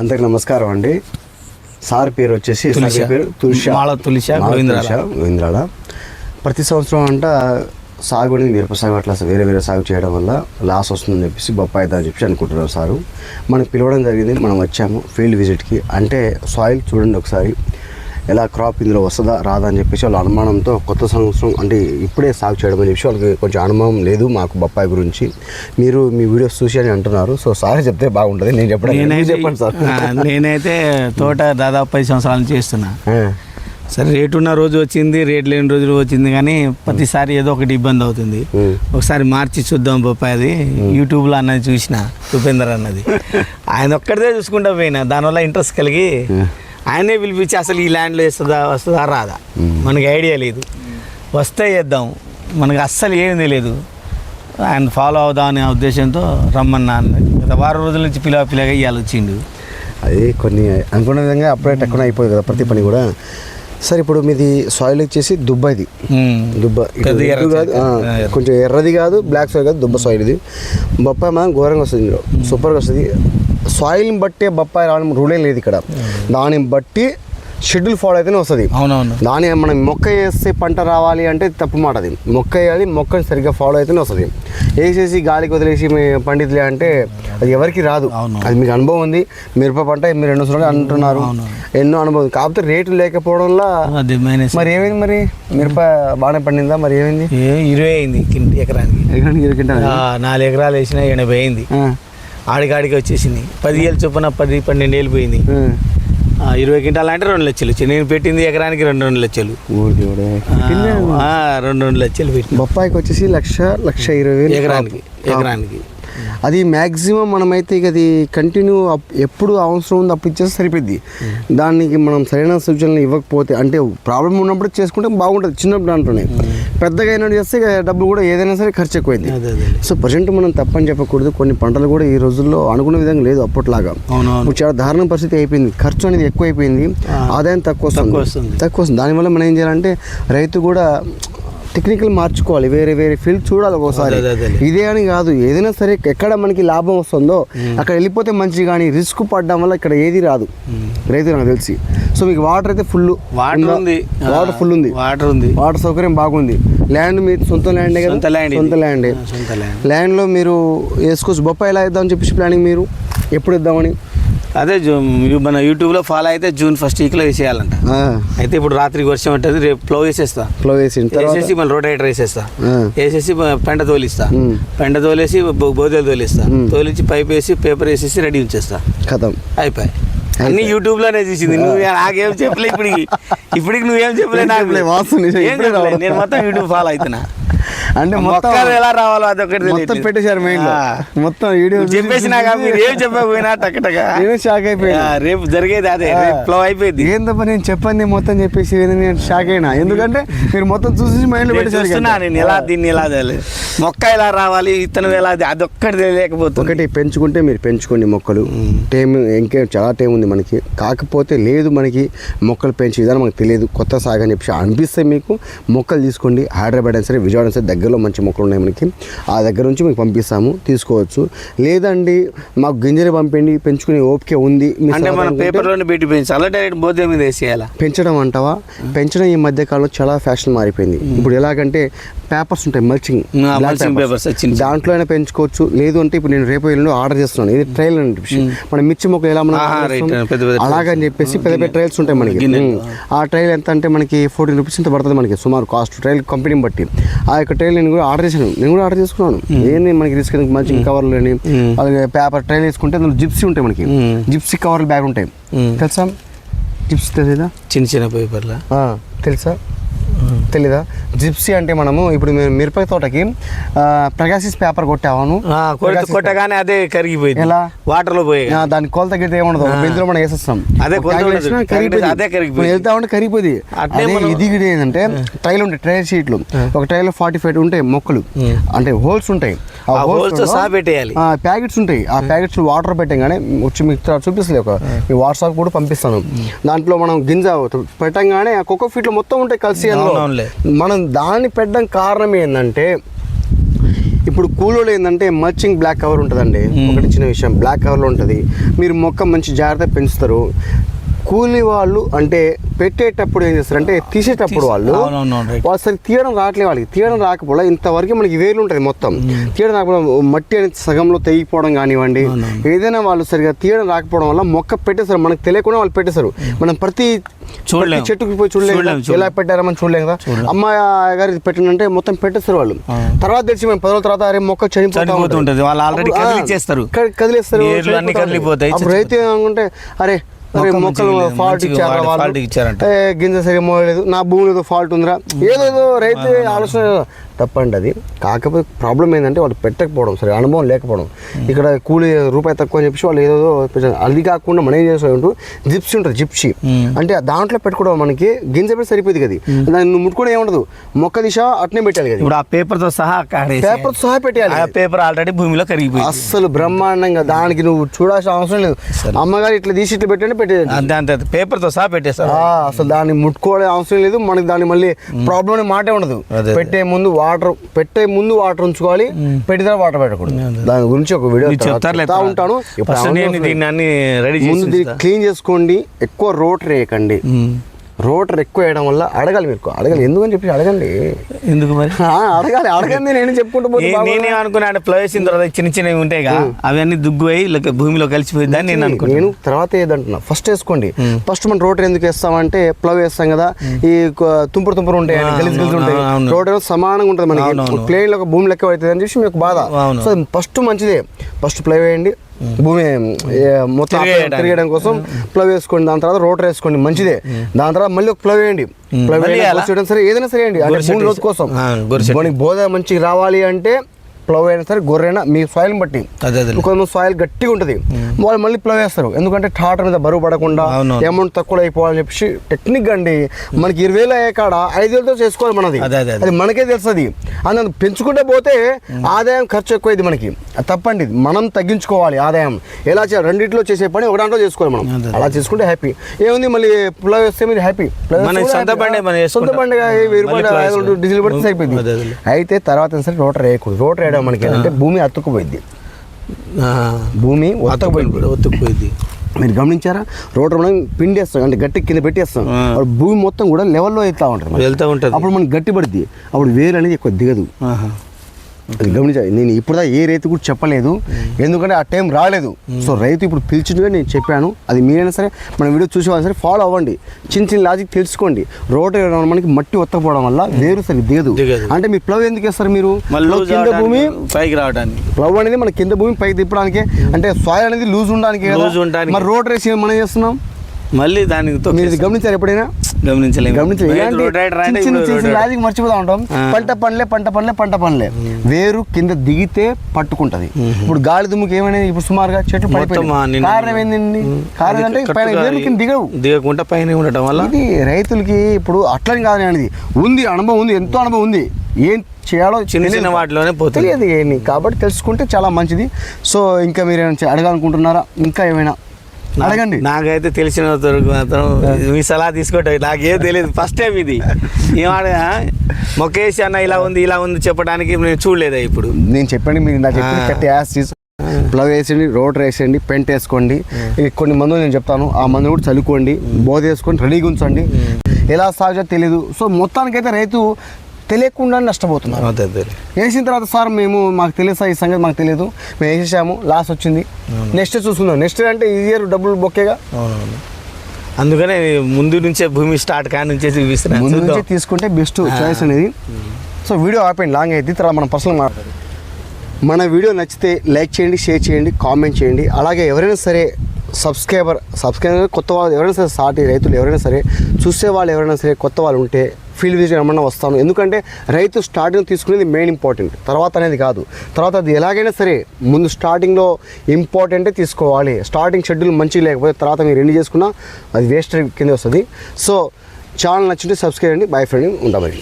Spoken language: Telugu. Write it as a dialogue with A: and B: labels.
A: అందరికి నమస్కారం అండి. సార్ పేరు వచ్చేసి సార్. పేరు
B: గోవిందరాల.
A: గోవిందరాల. ప్రతి సంవత్సరం అంట సాగు అనేది మిరప సాగు అట్లా వేరే వేరే సాగు చేయడం వల్ల లాస్ వస్తుందని చెప్పేసి బొప్పాయి అని చెప్పి అనుకుంటున్నారు సారు. మనం పిలవడం జరిగింది. మనం వచ్చాము ఫీల్డ్ విజిట్కి. అంటే సాయిల్ చూడండి ఒకసారి. ఎలా క్రాప్ ఇందులో వస్తుందా రాదా అని చెప్పేసి వాళ్ళ అనుమానంతో కొత్త సంవత్సరం అంటే ఇప్పుడే సాగు చేయడం అని చెప్పి వాళ్ళకి కొంచెం అనుమానం లేదు మాకు బొప్పాయి గురించి. మీరు మీ వీడియోస్ చూసి అని అంటున్నారు. సో సార్ చెప్తే బాగుంటుంది. నేను చెప్పడం చెప్పండి సార్.
B: నేనైతే తోట దాదాపు పది సంవత్సరాల నుంచి చేస్తున్నా. సరే రేటు ఉన్న రోజు వచ్చింది రేట్ లేని రోజు వచ్చింది. కానీ ప్రతిసారి ఏదో ఒకటి ఇబ్బంది అవుతుంది. ఒకసారి మార్చి చూద్దాం బొప్పాయిది యూట్యూబ్లో అన్నది చూసిన ఉపేందర్ అన్నది. ఆయన ఒక్కడిదే చూసుకుంటా పోయినా. దానివల్ల ఇంట్రెస్ట్ కలిగి ఆయనే పిలిపించి అసలు ఈ ల్యాండ్లో వేస్తుందా వస్తుందా రాదా. మనకి ఐడియా లేదు. వస్తే చేద్దాం. మనకి అస్సలు ఏమీ తెలియదు ఆయన ఫాలో అవుదాం అనే ఉద్దేశంతో రమ్మన్నా గత వారం రోజుల నుంచి పిలవ పిల్లగా ఇవాళ వచ్చిండు.
A: అది కొన్ని అనుకున్న విధంగా అప్పుడే టక్కున అయిపోయింది కదా ప్రతి పని కూడా. సార్ ఇప్పుడు మీది సాయిల్ వచ్చేసి దుబ్బ ఇది.
B: ఉమ్.
A: దుబ్బ కాదు. కొంచెం ఎర్రది కాదు బ్లాక్ సాయిల్ కాదు దుబ్బ సాయిల్ ఇది. బొప్పాయి మనం ఘోరంగా వస్తుంది సూపర్గా వస్తుంది. సాయిల్ని బట్టే బొప్పాయి రావడం రూలే లేదు ఇక్కడ. దాన్ని బట్టి షెడ్యూల్ ఫాలో అయితేనే వస్తుంది.
B: అవునవును.
A: దాని మనం మొక్క వేస్తే పంట రావాలి అంటే తప్పు మాట అది. మొక్క వేయాలి మొక్కని సరిగ్గా ఫాలో అయితేనే వస్తుంది. వేసేసి గాలికి వదిలేసి మీ పండితులే అంటే అది ఎవరికి రాదు. అది మీకు అనుభవం ఉంది. మిరప పంట మీరు రెండు సంవత్సరాలు అంటున్నారు. ఎన్నో అనుభవం. కాకపోతే రేటు లేకపోవడం వల్ల మరి ఏమైంది మరి? మిరప బాగానే పండిందా? మరి ఏమైంది?
B: ఇరవై అయింది ఎకరానికి.
A: ఎకరానికి
B: నాలుగు ఎకరాలు వేసినా ఎనభై అయింది. ఆడికాడికి వచ్చేసింది. పది ఏళ్ళు చొప్పున పది పన్నెండు ఏళ్ళు పోయింది. ఇరవై క్వింటాలు అంటే రెండు లక్షలు. వచ్చింది నేను పెట్టింది ఎకరానికి రెండు రెండు లక్షలు. రెండు రెండు లక్షలు పెట్టిన.
A: బొప్పాయికి వచ్చేసి లక్ష లక్ష ఇరవై
B: ఎకరానికి. ఎకరానికి.
A: అది మ్యాక్సిమం మనమైతే ఇక అది కంటిన్యూ ఎప్పుడు అవసరం ఉంది అప్పుడు ఇచ్చేస్తే సరిపోద్ది. దానికి మనం సరైన సూచనలు ఇవ్వకపోతే అంటే ప్రాబ్లం ఉన్నప్పుడు చేసుకుంటే బాగుంటుంది చిన్నప్పుడు దాంట్లోనే. పెద్దగా అయినట్టు చేస్తే డబ్బులు కూడా ఏదైనా సరే ఖర్చు ఎక్కువైంది సో ప్రజెంట్ మనం తప్పని చెప్పకూడదు. కొన్ని పంటలు కూడా ఈ రోజుల్లో అనుకున్న విధంగా లేదు అప్పట్లాగా. ఇప్పుడు చాలా దారుణ పరిస్థితి అయిపోయింది. ఖర్చు అనేది ఎక్కువైపోయింది. ఆదాయం తక్కువ వస్తుంది.
B: తక్కువ వస్తుంది.
A: తక్కువ వస్తుంది. దానివల్ల మనం ఏం చేయాలంటే రైతు కూడా టెక్నికల్ మార్చుకోవాలి. వేరే వేరే ఫీల్డ్ చూడాలి ఒకసారి. ఇదే అని కాదు. ఏదైనా సరే ఎక్కడ మనకి లాభం వస్తుందో అక్కడ వెళ్ళిపోతే మంచిది కానీ రిస్క్ పడడం వల్ల ఇక్కడ ఏది రాదు. రైతు నాకు తెలిసి. సో మీకు వాటర్ అయితే ఫుల్
B: వాటర్ ఉంది?
A: వాటర్ ఫుల్ ఉంది.
B: వాటర్ ఉంది.
A: వాటర్ సౌకర్యం బాగుంది. ల్యాండ్ మీ సొంత ల్యాండే
B: సొంత ల్యాండ్
A: సొంత ల్యాండ్ ల్యాండ్లో మీరు వేసుకోవచ్చు. బొప్పాయి ఎలా ఇద్దామని చెప్పేసి ప్లానింగ్ మీరు? ఎప్పుడు ఇద్దామని?
B: అదే మన యూట్యూబ్లో ఫాలో అయితే జూన్ ఫస్ట్ వీక్లో వేసేయాలంట. అయితే ఇప్పుడు రాత్రికి వర్షం ఉంటుంది రేపు ప్లో వేసేస్తా
A: ఫ్లో వేసిన తర్వాత
B: వేసేసి మళ్ళీ రోటేటర్ వేసేస్తా. వేసేసి పెండ తోలిస్తా. పెండ తోలేసి బో- బోదెలు తోలిస్తా. తోలించి పైప్ వేసి పేపర్ వేసేసి రెడీ ఉంచేస్తా.
A: కథం.
B: అయిపోయి అన్ని యూట్యూబ్లోనే చూసింది నువ్వు నాకేం చెప్పలే ఇప్పటికి. ఇప్పటికి నువ్వేం చెప్పలే నాకు. నేను మొత్తం యూట్యూబ్ ఫాలో అవుతున్నా
A: అంటే మొత్తం
B: ఎలా రావాలో అదొకటి
A: మొత్తం. పెట్టేశారు
B: ఆ.
A: మొత్తం వీడియో
B: నువ్వు చెప్పేసినాక మీరు ఏం చెప్పకపోయినా టక్కటక
A: నేను షాక్ అయిపోయినా
B: రేపు జరిగేది అదే ఫ్లో అయిపోయింది.
A: ఏందబ్బా నేను చెప్పండి మొత్తం చెప్పేసి నేను షాక్ అయినా. ఎందుకంటే మీరు మొత్తం చూసి మైండ్లో
B: నేను ఎలా దీన్ని ఎలా తెలియదు. మొక్క ఎలా రావాలి ఇతను ఎలా అదొక్కటి తెలియకపోతుంది
A: ఒకటి పెంచుకుంటే మీరు పెంచుకోండి మొక్కలు. టైం ఇంకే చాలా టైం ఉంది మనకి. కాకపోతే లేదు మనకి మొక్కలు పెంచే విధానం మనకు తెలియదు. కొత్త సాగు అని చెప్పి అనిపిస్తే మీకు మొక్కలు తీసుకోండి. హైదరాబాద్ అయినా సరే విజయవాడ సరే దగ్గరలో మంచి మొక్కలు ఉన్నాయి మనకి. ఆ దగ్గర నుంచి మీకు పంపిస్తాము తీసుకోవచ్చు. లేదండి మాకు గింజలు పంపండి పెంచుకునే ఓపిక ఉంది.
B: అంటే మనం పెట్టి పెంచాలా డైరెక్ట్ బోధ మీద వేసేయాలా?
A: పెంచడం అంటావా? పెంచడం ఈ మధ్య కాలంలో చాలా ఫ్యాషన్ మారిపోయింది. ఇప్పుడు ఎలాగంటే పేపర్స్ ఉంటాయి మల్చింగ్
B: వచ్చింది.
A: దాంట్లో అయినా పెంచుకోవచ్చు. లేదు అంటే ఇప్పుడు నేను రేపు ఎల్లుండి ఆర్డర్ చేస్తున్నాను. ఇది ట్రైల్ అని మన మిర్చి మొక్కలు ఎలా మనం అలాగని చెప్పేసి పెద్ద పెద్ద ట్రైల్స్ ఉంటాయి మనకి. ఆ ట్రైల్ ఎంత అంటే మనకి ఫోర్టీన్ రూపీస్ ఇంత పడుతుంది మనకి సుమారు కాస్ట్ ట్రైల్ కంపెనీని బట్టి. ఆ యొక్క ట్రైల్ నేను కూడా ఆర్డర్ చేశాను. నేను కూడా ఆర్డర్ చేసుకున్నాను. ఏంది మనకి రిస్క్ ఎందుకు? మంచి కవర్లు అని. అలాగే పేపర్ ట్రైల్ వేసుకుంటే అందులో జిప్సీ ఉంటాయి మనకి. జిప్సీ కవర్లు బ్యాగ్ ఉంటాయి. తెలుసా? జిప్సీ తెలియదా
B: చిన్న చిన్న పేపర్లా
A: తెలుసా? తెలీదా? జిప్సీ అంటే మనము ఇప్పుడు మిరపకాయ తోటకి ప్రకాశిస్ పేపర్ కొట్టాము
B: ఆ, కొట్ట కొట్టగానే అదే కరిగిపోయింది.
A: ఎలా?
B: వాటర్లో పోయి
A: దాని కొలత గిట్ట ఏముండదు. బెంచులో మనం వేసేస్తాం.
B: అదే. అదే కరిగిపోయింది.
A: వెళ్తా ఉంటే కరిగిపోయింది. అదే ఇది ఏంటంటే ట్రైల్ ఉంటాయి ట్రైల్ షీట్లు. ఒక ట్రైల్ ఫార్టీ ఫైవ్ ఉంటాయి మొక్కలు. అంటే హోల్స్ ఉంటాయి.
B: ఆ పెట్టేయాలి.
A: ప్యాకెట్స్ ఉంటాయి. ఆ ప్యాకెట్స్ వాటర్ పెట్టగానే వచ్చి మీకు చూపిస్తుంది ఒక మీ వాట్సాప్ కూడా పంపిస్తాను. దాంట్లో మనం గింజ పెట్టంగానే ఆ కోకో ఫీట్లో మొత్తం ఉంటాయి కలిసి. మనం దాన్ని పెట్టడం కారణం ఏంటంటే ఇప్పుడు కూలోలో ఏంటంటే మల్చింగ్ బ్లాక్ కవర్ ఉంటుందండి. ఒకటి చిన్న విషయం బ్లాక్ కవర్లో ఉంటుంది. మీరు మొక్క మంచి జాగ్రత్త పెంచుతారు. కూలీ వాళ్ళు అంటే పెట్టేటప్పుడు ఏం చేస్తారు అంటే తీసేటప్పుడు వాళ్ళు. వాళ్ళు సరి తీయడం రావట్లేదు వాళ్ళకి. తీయడం రాకపోవడం ఇంతవరకు మనకి వేలు ఉంటుంది మొత్తం. తీయడం రాకపోవడం మట్టి అనేది సగంలో తెగిపోవడం కానివ్వండి ఏదైనా వాళ్ళు సరిగా తీయడం రాకపోవడం వల్ల మొక్క పెట్టేస్తారు మనకు తెలియకుండా వాళ్ళు పెట్టేస్తారు మనం ప్రతి
B: చూడలేం.
A: ప్రతి చెట్టుకి పోయి చూడలేం
B: చూడలేం,
A: కదా.
B: చూడలేం.
A: ఎలా పెట్టారో మనం చూడలేం కదా. అమ్మాయి గారు పెట్టినంటే మొత్తం పెట్టేస్తారు వాళ్ళు. తర్వాత తెలిసి మేము పది రోజుల తర్వాత అరే మొక్క చనిపోతా
B: చనిపోతూ ఉంటుంది. వాళ్ళు already
A: అప్పుడు, ఆ,
B: కదిలిచ్చేస్తారు.
A: క- కదిలిస్తారు. రైతు అరే మొక్కలు ఫాల్ట్ ఇచ్చారా వాళ్ళు? గింజ సరిగా మోయలేదు. నా భూమిలో ఏదో ఫాల్ట్ ఉందిరా. ఏదో రైతు ఆలోచన తప్పండి అది. కాకపోతే ప్రాబ్లం ఏంటంటే వాళ్ళు పెట్టకపోవడం సరే అనుభవం లేకపోవడం. ఇక్కడ కూలి రూపాయి తక్కువ అని చెప్పి వాళ్ళు ఏదో. అది కాకుండా మనం ఏం చేస్తాం జిప్సీ ఉంటుంది జిప్సీ. అంటే దాంట్లో పెట్టుకోవడం మనకి గింజ పెట్టి సరిపోయింది కదా దాన్ని నువ్వు ముట్టుకోవడం ఏముండదు. మొక్క దిశ అట్నే పెట్టాలి కదా
B: ఇప్పుడు ఆ పేపర్తో సహా కాడేసి
A: పేపర్ సహా పెట్టాలి.
B: ఆ పేపర్ ఆల్రెడీ భూమిలో కరిగిపోయింది.
A: అస్సలు బ్రహ్మాండంగా దానికి నువ్వు చూడాల్సిన అవసరం లేదు. అమ్మగారు ఇట్లా తీసి ఇట్లా పెట్టండి పెట్టేది
B: అంతే అంతే పేపర్తో సహా పెట్టేస్తారు.
A: అసలు దాన్ని ముట్టుకోవడం అవసరం లేదు. మనకి దాన్ని మళ్ళీ ప్రాబ్లం అనే మాటే ఉండదు. పెట్టే ముందు వాటర్ పెట్టే ముందు వాటర్ ఉంచుకోవాలి పెట్టిన వాటర్ పెట్టకూడదు. దాని గురించి ఒక వీడియో చెప్తా ఉంటాను. ఇప్పుడు
B: దీన్ని అన్ని రెడీ.
A: ముందు దీన్ని క్లీన్ చేసుకోండి ఎక్కువ రోటర్ వేయకండి రోటర్ ఎక్కువ వేయడం వల్ల అడగాలి మీరు అడగాలి. ఎందుకని చెప్పి అడగండి.
B: ఎందుకు మరి?
A: అడగాలి అడగండి. నేను చెప్పుకుంటూ.
B: నేనే అనుకున్నా అంటే ప్లవ్ వేసిన తర్వాత చిన్న చిన్నవి ఉంటాయి కదా అవన్నీ దుగ్గు అయి భూమిలో కలిసిపోయింది అని నేను అనుకున్నాను
A: నేను తర్వాత ఏదంటున్నా? ఫస్ట్ వేసుకోండి. ఫస్ట్ మనం రోటర్ ఎందుకు వేస్తామంటే ప్లవ్ వేస్తాం కదా ఈ తుంపురు తుంపురు ఉంటాయి గలీజ్
B: అవును,
A: ఉంటాయి. రోటర్ సమానంగా ఉంటుంది మనకి. ప్లేన్లో భూమి లెక్క అవుతుంది అని చెప్పి మీకు బాధ. సో ఫస్ట్ మంచిదే. ఫస్ట్ ప్లవ్ వేయండి. భూమి మొత్తం. తిరగడం కోసం ప్లవ్ వేసుకోండి దాని తర్వాత రోటర్ వేసుకోండి మంచిదే. దాని తర్వాత మళ్ళీ ఒక ప్లవ్ వేయండి. ప్లవ్ సరే ఏదైనా సరే అండి అంటే భూమి లోతు కోసం. మనకి బోధ మంచిగా రావాలి అంటే ప్లవ్ అయినా సరే గొర్రెనా మీ సాయిల్ బట్టి. కొంతమంది సాయిల్ గట్టిగా ఉంటుంది వాళ్ళు మళ్ళీ ప్లవ్ వేస్తారు. ఎందుకంటే టాటర్ మీద బరువు పడకుండా. అమౌంట్ తక్కువ అయిపోవాలని చెప్పి టెక్నిక్ అండి. మనకి ఇరవై వేలు అయ్యే కాడ ఐదు వేలతో చేసుకోవాలి మనది.
B: అదే,
A: మనకే తెలుస్తుంది అందులో పెంచుకుంటే పోతే ఆదాయం ఖర్చు ఎక్కువైంది మనకి. తప్పండి. మనం తగ్గించుకోవాలి ఆదాయం. ఎలా చేయాలి? రెండింటిలో చేసే పని ఒక దాంట్లో చేసుకోవాలి మనం. అలా చేసుకుంటే హ్యాపీ ఏముంది మళ్ళీ ప్లవ్ వేస్తే మీరు హ్యాపీ
B: సొంత మనం
A: సొంత
B: వేసుకో.
A: డీజిల్ పడితే సరిపోయింది. అయితే తర్వాత సరే రోటర్ వేయకూడదు. రోటర్ వేయడం మనకి ఏంటంటే భూమి అతుక్కుపోయింది భూమి ఒత్తకపోయింది
B: ఒత్తుకుపోయింది
A: మీరు గమనించారా? రోటర్ మనం పిండేస్తాం అంటే గట్టి కింద పెట్టేస్తాం. అప్పుడు భూమి మొత్తం కూడా లెవెల్లో అవుతా ఉంటుంది.
B: వెళ్తూ ఉంటుంది.
A: అప్పుడు మనకి గట్టి పడుద్ది అప్పుడు వేరు అనేది ఎక్కువ దిగదు. అది గమనించాలి. నేను ఇప్పుడు ఏ రైతు కూడా చెప్పలేదు. ఎందుకంటే ఆ టైం రాలేదు. సో రైతు ఇప్పుడు పిలిచినగా నేను చెప్పాను. అది మీరైనా సరే మన వీడియో చూసేవాళ్ళని సరే ఫాలో అవ్వండి. చిన్న చిన్న లాజిక్ తెలుసుకోండి. రోడ్ మనకి మట్టి ఒత్తకపోవడం వల్ల వేరు సరి దిగదు. అంటే మీరు ప్లవ్ ఎందుకు వేస్తారు మీరు? కింద భూమి
B: పైకి రావడానికి.
A: ప్లవ్ అనేది మన కింద భూమి పైకి తిప్పడానికి. అంటే సాయిల్ అనేది లూజ్ ఉండడానికి. మరి రోడ్ రేసి మనం చేస్తున్నాం?
B: మళ్ళీ దానికి
A: మీరు గమనించారు ఎప్పుడైనా? చిన్న
B: రైడర్.
A: లాజిక్ మర్చిపోతా ఉంటాం. పంట పనులే పంట పనులే పంట పనులే. వేరు కింద దిగితే పట్టుకుంటది. ఇప్పుడు గాలి దుమ్ముకి ఏమైనా ఇప్పుడు సుమారుగా చెట్లు
B: నిన్న-
A: కారణం ఏంటండి కారణం అంటే పైన వేర్లు కింద దిగవు.
B: దిగకుండా పైన ఉండటం వల్ల
A: ఇది రైతులకి ఇప్పుడు అట్లని కాదని అనేది. ఉంది అనుభవం ఉంది ఎంతో అనుభవం ఉంది. ఏం చేయాలో
B: చిన్న చిన్న. వాటిలోనే పోతుంది.
A: తెలియదు ఏంటి కాబట్టి తెలుసుకుంటే చాలా మంచిది. సో ఇంకా మీరు ఏమైనా అడగాలనుకుంటున్నారా? ఇంకా ఏమైనా? అడగండి.
B: నాకైతే తెలిసిన మాత్రం మీ సలహా తీసుకోవటం నాకేం తెలియదు. ఫస్ట్ టైం ఇది. ఏమాడ మొక్కేసి అన్న ఇలా ఉంది ఇలా ఉంది చెప్పడానికి నేను చూడలేదా ఇప్పుడు?
A: నేను చెప్పండి మీరు నాకు. కట్టి యాస్ తీసు ప్లవ్ వేసేయండి రోటర్ వేసేయండి పెంట్ వేసుకోండి. కొన్ని మందులు నేను చెప్తాను. ఆ మందులు కూడా చల్లుకోండి బోధ వేసుకొని రెడీగా ఉంచండి. ఎలా సాగు చేయాలో తెలియదు సో మొత్తానికైతే రైతు తెలియకుండా నష్టపోతున్నారు.
B: అదే అదే.
A: వేసిన తర్వాత సార్ మేము మాకు తెలుసా ఈ సంగతి మాకు తెలియదు. మేము వేసేసాము లాస్ వచ్చింది. నెక్స్ట్ చూసుకుందాం. నెక్స్ట్ అంటే ఈ ఇయర్ డబ్బులు బొక్కేగా?
B: అందుకనే ముందు నుంచే భూమి స్టార్ట్ కాడి నుంచే చూపిస్తున్నాను
A: ముందు నుంచి. తీసుకుంటే బెస్ట్ చాయిస్ అనేది. సో వీడియో ఆపండి లాంగ్ అయితే తర్వాత మనం పర్సనల్ మాట్లాడాలి మన వీడియో నచ్చితే లైక్ చేయండి షేర్ చేయండి కామెంట్ చేయండి. అలాగే ఎవరైనా సరే సబ్స్క్రైబర్ సబ్స్క్రైబర్ కొత్త వాళ్ళు ఎవరైనా సరే సాటి రైతులు ఎవరైనా సరే చూసే వాళ్ళు ఎవరైనా సరే కొత్త వాళ్ళు ఉంటే ఫీల్డ్ విజిట్ ఏమన్నా వస్తాను. ఎందుకంటే రైతు స్టార్టింగ్ తీసుకునేది మెయిన్ ఇంపార్టెంట్ తర్వాత అనేది కాదు. తర్వాత అది ఎలాగైనా సరే ముందు స్టార్టింగ్లో ఇంపార్టెంటే తీసుకోవాలి. స్టార్టింగ్ షెడ్యూల్ మంచిగా లేకపోతే తర్వాత మీరు ఎన్ని చేసుకున్నా అది వేస్ట్ కింద వస్తుంది. సో ఛానల్ నచ్చింటే సబ్స్క్రైబ్ అండి బై ఫ్రెండ్ ఉండబడి